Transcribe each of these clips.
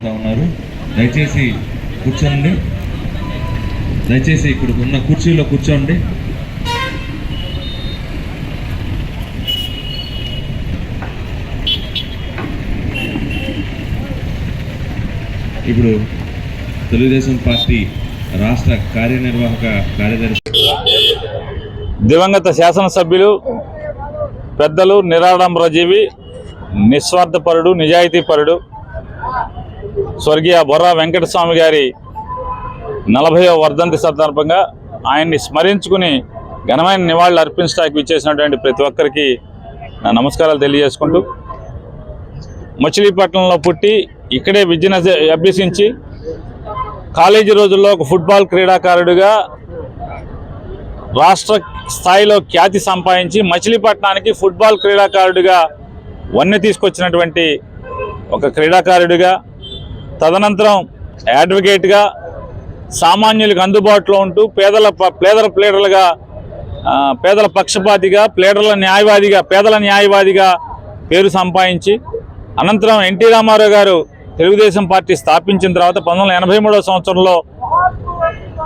ఉన్నారు. దయచేసి కూర్చోండి. దయచేసి ఇక్కడ ఉన్న కుర్చీలో కూర్చోండి. ఇప్పుడు తెలుగుదేశం పార్టీ రాష్ట్ర కార్యనిర్వాహక కార్యదర్శి దివంగత శాసనసభ్యులు పెద్దలు నిరాడంబరజీవి నిస్వార్థపరుడు నిజాయితీపరుడు స్వర్గీయ బొర్రా వెంకటస్వామి గారి నలభైవ వర్ధంతి సందర్భంగా ఆయన్ని స్మరించుకుని ఘనమైన నివాళులు అర్పించడానికి విచ్చేసినటువంటి ప్రతి ఒక్కరికి నా నమస్కారాలు తెలియజేసుకుంటూ మచిలీపట్నంలో పుట్టి ఇక్కడే విద్యను అభ్యసించి కాలేజీ రోజుల్లో ఒక ఫుట్బాల్ క్రీడాకారుడిగా రాష్ట్ర స్థాయిలో ఖ్యాతి సంపాదించి మచిలీపట్నానికి ఫుట్బాల్ క్రీడాకారుడిగా వన్నె తీసుకొచ్చినటువంటి ఒక క్రీడాకారుడిగా తదనంతరం అడ్వకేట్గా సామాన్యులకు అందుబాటులో ఉంటూ పేదల ప్లేదల పేదల ప్లేడర్లుగా పేదల పక్షపాతిగా ప్లేడర్ల న్యాయవాదిగా పేదల న్యాయవాదిగా పేరు సంపాదించి అనంతరం ఎన్టీ రామారావు గారు తెలుగుదేశం పార్టీ స్థాపించిన తర్వాత పంతొమ్మిది ఎనభై మూడవ సంవత్సరంలో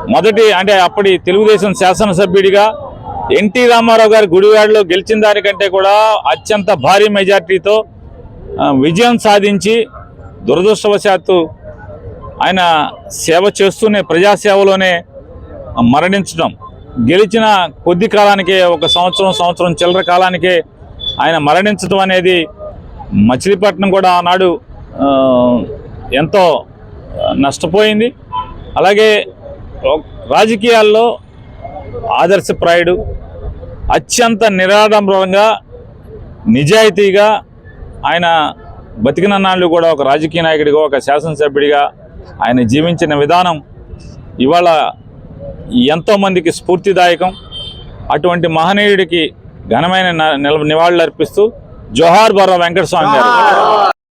మొదటి అంటే అప్పటి తెలుగుదేశం శాసనసభ్యుడిగా ఎన్టీ రామారావు గారి గుడివాడలో గెలిచిన దానికంటే కూడా అత్యంత భారీ మెజార్టీతో విజయం సాధించి దురదృష్టవశాత్తు ఆయన సేవ చేస్తూనే ప్రజాసేవలోనే మరణించడం. గెలిచిన కొద్ది కాలానికే ఒక సంవత్సరం సంవత్సరం చిల్లర కాలానికే ఆయన మరణించడం అనేది మచిలీపట్నం కూడా ఆనాడు ఎంతో నష్టపోయింది. అలాగే రాజకీయాల్లో ఆదర్శప్రాయుడు అత్యంత నిరాడంబరంగా నిజాయితీగా ఆయన బతికిన నాళ్ళు కూడా ఒక రాజకీయ నాయకుడిగా ఒక శాసనసభ్యుడిగా ఆయన జీవించిన విధానం ఇవాళ ఎంతోమందికి స్ఫూర్తిదాయకం. అటువంటి మహనీయుడికి ఘనమైన న- నివాళులు అర్పిస్తూ జోహార్ బర్రా వెంకటస్వామి గారు.